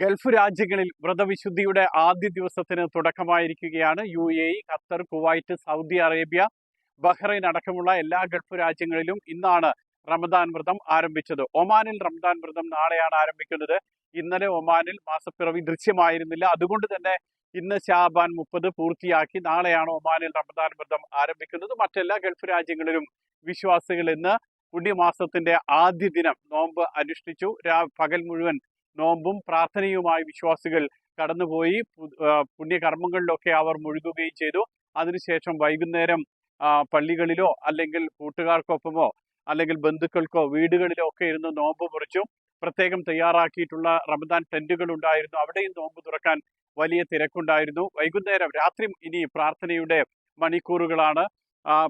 Gulf രാജ്യങ്ങളിൽ വ്രതവിശുദ്ധിയുടെ ആദ്യ ദിവസത്തിന് തുടക്കമായിരിക്കുകയാണ്. U A E Qatar Kuwait Saudi Arabia Bahrain അടക്കമുള്ള എല്ലാ ഗൾഫ് രാജ്യങ്ങളിലും ഇന്നാണ് റമദാൻ വ്രതം ആരംഭിച്ചത്. ഒമാനിൽ റമദാൻ വ്രതം നാളെയാണ് ആരംഭിക്കുന്നത്. ഇന്നലെ ഒമാനിൽ മാസപ്പിറവി ദൃശ്യമായിരുന്നില്ല. അതുകൊണ്ട് തന്നെ ഇന്ന് ഷാബാൻ മുപ്പത് പൂർത്തിയാക്കി നാളെയാണ് ഒമാനിൽ റമദാൻ വ്രതം ആരംഭിക്കുന്നത്. മറ്റെല്ലാ ഗൾഫ് രാജ്യങ്ങളിലും വിശ്വാസികൾ ഇന്ന് പുണ്യമാസത്തിന്റെ ആദ്യ ദിനം നോമ്പ് അനുഷ്ഠിച്ചു. പകൽ മുഴുവൻ നോമ്പും പ്രാർത്ഥനയുമായി വിശ്വാസികൾ കടന്നുപോയി. പുണ്യകർമ്മങ്ങളിലൊക്കെ അവർ മുഴുകുകയും ചെയ്തു. അതിനുശേഷം വൈകുന്നേരം പള്ളികളിലോ അല്ലെങ്കിൽ കൂട്ടുകാർക്കൊപ്പമോ അല്ലെങ്കിൽ ബന്ധുക്കൾക്കോ വീടുകളിലോ ഒക്കെ ഇരുന്ന് നോമ്പ് മുറിച്ചു. പ്രത്യേകം തയ്യാറാക്കിയിട്ടുള്ള റമദാൻ ടെന്റുകൾ ഉണ്ടായിരുന്നു. അവിടെയും നോമ്പ് തുറക്കാൻ വലിയ തിരക്കുണ്ടായിരുന്നു. വൈകുന്നേരം രാത്രി ഇനി പ്രാർത്ഥനയുടെ മണിക്കൂറുകളാണ്.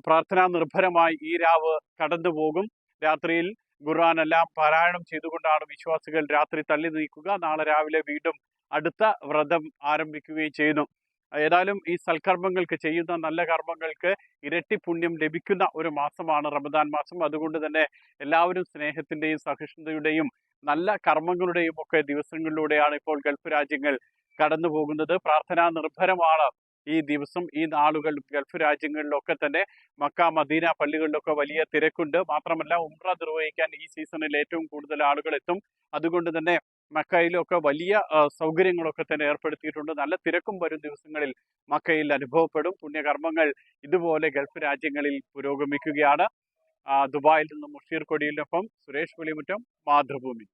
പ്രാർത്ഥനാ നിർഭരമായി ഈ രാവ് കടന്നുപോകും. രാത്രിയിൽ ഖുർആൻ എല്ലാം പാരായണം ചെയ്തുകൊണ്ടാണ് വിശ്വാസികൾ രാത്രി തള്ളി നീക്കുക. നാളെ രാവിലെ വീണ്ടും അടുത്ത വ്രതം ആരംഭിക്കുകയും ചെയ്യുന്നു. ഏതായാലും ഈ സൽക്കർമ്മങ്ങൾക്ക് ചെയ്യുന്ന നല്ല കർമ്മങ്ങൾക്ക് ഇരട്ടി പുണ്യം ലഭിക്കുന്ന ഒരു മാസമാണ് റമദാൻ മാസം. അതുകൊണ്ട് തന്നെ എല്ലാവരും സ്നേഹത്തിന്റെയും സഹിഷ്ണുതയുടെയും നല്ല കർമ്മങ്ങളുടെയും ഒക്കെ ദിവസങ്ങളിലൂടെയാണ് ഇപ്പോൾ ഗൾഫ് രാജ്യങ്ങൾ കടന്നു പോകുന്നത് പ്രാർത്ഥനാ നിർഭരമാണ്. ഈ ദിവസം ഈ നാളുകൾ ഗൾഫ് രാജ്യങ്ങളിലൊക്കെ തന്നെ മക്ക മദീന പള്ളികളിലൊക്കെ വലിയ തിരക്കുണ്ട്. മാത്രമല്ല ഉംറ നിർവഹിക്കാൻ ഈ സീസണിൽ ഏറ്റവും കൂടുതൽ ആളുകൾ എത്തും. അതുകൊണ്ട് തന്നെ മക്കയിലൊക്കെ വലിയ സൗകര്യങ്ങളൊക്കെ തന്നെ ഏർപ്പെടുത്തിയിട്ടുണ്ട്. നല്ല തിരക്കും വരും ദിവസങ്ങളിൽ. മക്കയിൽ അനുഭവപ്പെടും. പുണ്യകർമ്മങ്ങൾ ഇതുപോലെ ഗൾഫ് രാജ്യങ്ങളിൽ പുരോഗമിക്കുകയാണ്. ദുബായിൽ നിന്നും മുഷീർ കൊടിയിലൊപ്പം സുരേഷ് വെളിമുറ്റം മാതൃഭൂമി.